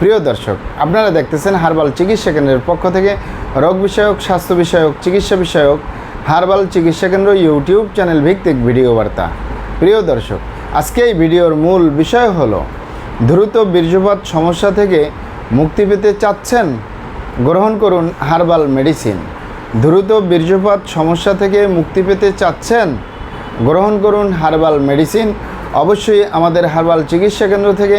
প্রিয় দর্শক, আপনারা দেখতেছেন হার্বাল চিকিৎসা কেন্দ্রের পক্ষ থেকে রোগ বিষয়ক, স্বাস্থ্য বিষয়ক, চিকিৎসা বিষয়ক, হারবাল চিকিৎসা কেন্দ্র ইউটিউব চ্যানেল ভিত্তিক ভিডিও বার্তা। প্রিয় দর্শক, আজকে এই ভিডিওর মূল বিষয় হলো, দ্রুত বীর্যপাত সমস্যা থেকে মুক্তি পেতে চাচ্ছেন, গ্রহণ করুন হারবাল মেডিসিন। দ্রুত বীর্যপাত সমস্যা থেকে মুক্তি পেতে চাচ্ছেন, গ্রহণ করুন হারবাল মেডিসিন। অবশ্যই আমাদের হারবাল চিকিৎসা কেন্দ্র থেকে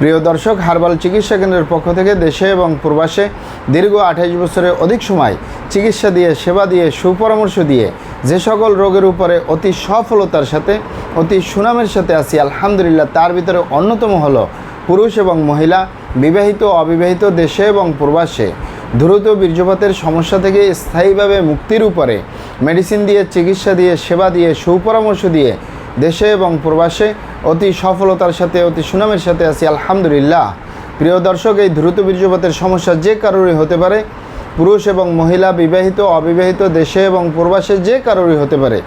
প্রিয় দর্শক, হার্বাল চিকিৎসা কেন্দ্রের পক্ষ থেকে দেশে এবং প্রবাসে দীর্ঘ আঠাইশ বছরের অধিক সময় চিকিৎসা দিয়ে, সেবা দিয়ে, সুপরামর্শ দিয়ে যে সকল রোগের উপরে অতি সফলতার সাথে, অতি সুনামের সাথে আছি, আলহামদুলিল্লাহ, তার ভিতরে অন্যতম হলো পুরুষ এবং মহিলা, বিবাহিত অবিবাহিত দেশে এবং প্রবাসে। দ্রুত বীর্যপাতের সমস্যা থেকে স্থায়ীভাবে মুক্তির উপরে মেডিসিন দিয়ে, চিকিৎসা দিয়ে, সেবা দিয়ে, সুপরামর্শ দিয়ে দেশে এবং প্রবাসে অতি সফলতার সাথে, অতি সুনামের সাথে আছি, আলহামদুলিল্লাহ। প্রিয় দর্শক, এই দ্রুত বীর্যপাতের সমস্যা যে কারোরই হতে পারে, পুরুষ এবং মহিলা, বিবাহিত, অবিবাহিত, দেশে এবং প্রবাসে যে কারোরই হতে পারে।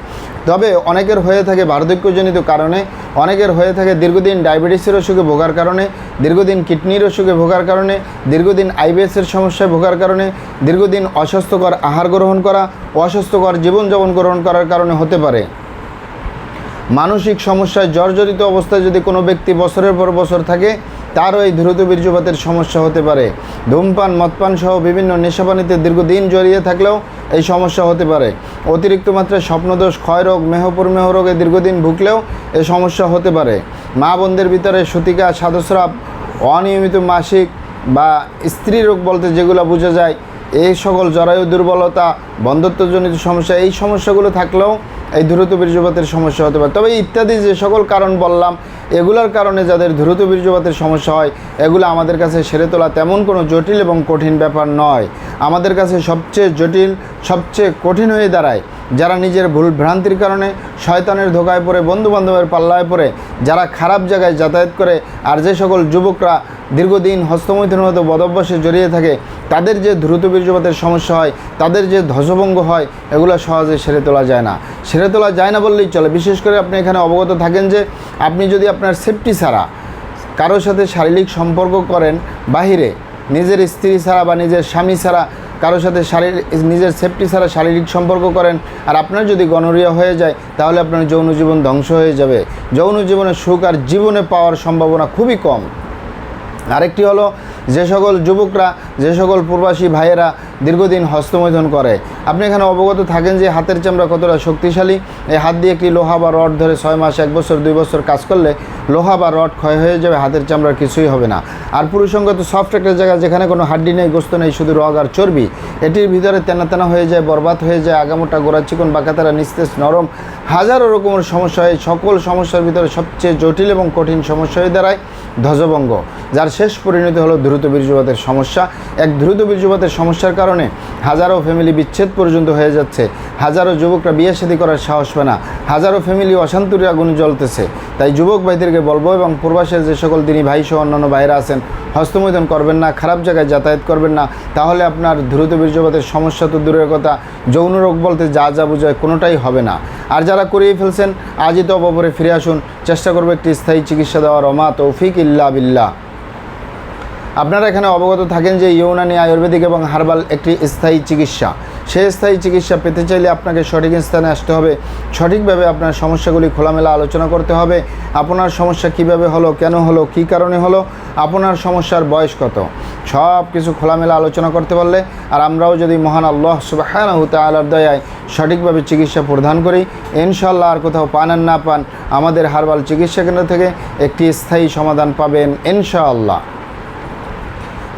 তবে অনেকের হয়ে থাকে বার্ধক্যজনিত কারণে, অনেকের হয়ে থাকে দীর্ঘদিন ডায়াবেটিসের অসুখে ভোগার কারণে, দীর্ঘদিন কিডনির অসুখে ভোগার কারণে, দীর্ঘদিন আইবিএসের সমস্যায় ভোগার কারণে, দীর্ঘদিন অস্বাস্থ্যকর আহার গ্রহণ করা, অস্বাস্থ্যকর জীবনযাপন গ্রহণ করার কারণে হতে পারে। মানসিক সমস্যায় জর্জরিত অবস্থায় যদি কোনো ব্যক্তি বছরের পর বছর থাকে, তারও এই দ্রুত বীর্যপাতের সমস্যা হতে পারে। ধূমপান, মদপান সহ বিভিন্ন নেশাপানিতে দীর্ঘদিন জড়িয়ে থাকলেও এই সমস্যা হতে পারে। অতিরিক্ত মাত্রায় স্বপ্নদোষ, ক্ষয়রোগ মেহপুরমেহ রোগে দীর্ঘদিন ভুগলেও এই সমস্যা হতে পারে। মা বোনদের ভিতরে সতিকা সাদস্রাব অনিয়মিত মাসিক বা স্ত্রী রোগ বলতে যেগুলো বোঝা যায় এই সকল জরায়ু দুর্বলতা, বন্ধত্বজনিত সমস্যা, এই সমস্যাগুলো থাকলেও এই দ্রুত বীর্যপাতের সমস্যা হতে পারে। তবে ইত্যাদি যে সকল কারণ বললাম, এগুলোর কারণে যাদের দ্রুত বীর্যপাতের সমস্যা হয়, এগুলো আমাদের কাছে সেরে তোলা তেমন কোনো জটিল এবং কঠিন ব্যাপার নয়। আমাদের কাছে সবচেয়ে জটিল, সবচেয়ে কঠিন হয়ে দাঁড়ায় যারা নিজের ভুল ভ্রান্তির কারণে শয়তানের ধোকায় পড়ে, বন্ধুবান্ধবের পাল্লায় পড়ে, যারা খারাপ জায়গায় যাতায়াত করে, আর যে সকল যুবকরা দীর্ঘদিন হস্তমৈথুনের মতো বদভ্যাসে জড়িয়ে থাকে, তাদের যে দ্রুত বীর্যপাতের সমস্যা হয়, তাদের যে ধ্বজভঙ্গ হয়, এগুলো সহজে সেরে তোলা যায় না। সেরে তোলা যায় না বললেই চলে। বিশেষ করে আপনি এখানে অবগত থাকেন যে, আপনি যদি আপনার সেফটি ছাড়া কারোর সাথে শারীরিক সম্পর্ক করেন বাহিরে, নিজের স্ত্রী ছাড়া বা নিজের স্বামী ছাড়া কারোর সাথে শারীরিক নিজের সেফটি ছাড়া শারীরিক সম্পর্ক করেন, আর আপনার যদি গণরিয়া হয়ে যায়, তাহলে আপনার যৌন জীবন ধ্বংস হয়ে যাবে। যৌন জীবনের সুখ আর জীবনে পাওয়ার সম্ভাবনা খুবই কম। আরেকটি হলো যে সকল যুবকরা, যে সকল প্রবাসী ভাইয়েরা দীর্ঘদিন হস্তমৈথন করে। আপনি এখানে অবগত থাকেন যে হাতের চামড়া কতটা শক্তিশালী। এই হাত দিয়ে একটি লোহা বা রড ধরে ছয় মাস, এক বছর, দুই বছর কাজ করলে লোহা বা রড ক্ষয় হয়ে যাবে, হাতের চামড়ার কিছুই হবে না। আর পুরুষঙ্গ তো সফট একটা জায়গা যেখানে কোনো হাড্ডি নেই, গোস্ত নেই, শুধু রগ আর চর্বি, এটির ভিতরে তেনা তেনা হয়ে যায়, বরবাদ হয়ে যায়, আগামোটা গোড়া চিকন বাঁকাতারা নিস্তেজ নরম। হাজারো রকমের সমস্যা হয় সকল সমস্যার ভিতরে সবচেয়ে জটিল এবং কঠিন সমস্যা হয়ে দাঁড়ায়। ধ্বজভঙ্গ, যার শেষ পরিণতি হলো দ্রুত বীর্যপাতের সমস্যা। এক দ্রুত বীর্যপাতের সমস্যার কারণে হাজারো ফ্যামিলি বিচ্ছেদ পর্যন্ত হয়ে যাচ্ছে। হাজারো যুবকরা বিয়ে শাদী করার সাহস পায় না। হাজারো ফ্যামিলি অশান্তির আগুনে জ্বলতেছে। তাই যুবক ভাইদেরকে বলব এবং প্রবাসের যে সকল দিনী ভাই সহ অন্যান্য ভাইরা আছেন, হস্তমৈদন করবেন না, খারাপ জায়গায় যাতায়াত করবেন না। তাহলে আপনার দ্রুত বীর্যপাতের সমস্যা তো দূরের কথা। যৌন রোগ বলতে যা যা বোঝায় কোনোটাই হবে না। আর যারা করিয়ে ফেলছেন আজই তো অপরে ফিরে আসুন। চেষ্টা করব একটি স্থায়ী চিকিৎসা দেওয়ার। অমা তৌফিক ইল্লা বিল্লাহ। আপনারা এখানে অবগত থাকেন যে ইউনানি আয়ুর্বেদিক এবং হার্বাল একটি স্থায়ী চিকিৎসা। সেই স্থায়ী চিকিৎসা পেতে চাইলে আপনাকে সঠিক স্থানে আসতে হবে। সঠিকভাবে আপনার সমস্যাগুলি খোলামেলা আলোচনা করতে হবে। আপনার সমস্যা কীভাবে হলো, কেন হলো, কি কারণে হলো, আপনার সমস্যার বয়স কত? সব কিছু খোলামেলা আলোচনা করতে পারলে আর আমরাও যদি মহান আল্লাহ সুবাহ তালার দয়ায় সঠিকভাবে চিকিৎসা প্রদান করি ইনশাল্লাহ আর কোথাও পান আর না পান, আমাদের হার্বাল চিকিৎসা কেন্দ্র থেকে একটি স্থায়ী সমাধান পাবেন ইনশাআল্লাহ।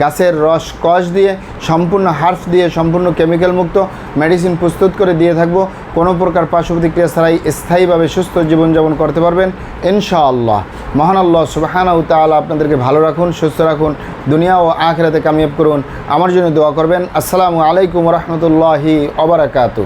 গাছের রস কষ দিয়ে, সম্পূর্ণ হার্ফ দিয়ে, সম্পূর্ণ কেমিক্যাল মুক্ত মেডিসিন প্রস্তুত করে দিয়ে থাকব। কোনো প্রকার পার্শ্ব প্রতিক্রিয়া ছাড়াই স্থায়ীভাবে সুস্থ জীবনযাপন করতে পারবেন। ইনশাআল্লাহ। মহান আল্লাহ সুবাহানা তাআলা আপনাদেরকে ভালো রাখুন, সুস্থ রাখুন, দুনিয়া ও আখেরাতে কামিয়াব করুন। আমার জন্য দোয়া করবেন। আসসালামু আলাইকুম রহমতুল্লাহি অবরাকাতু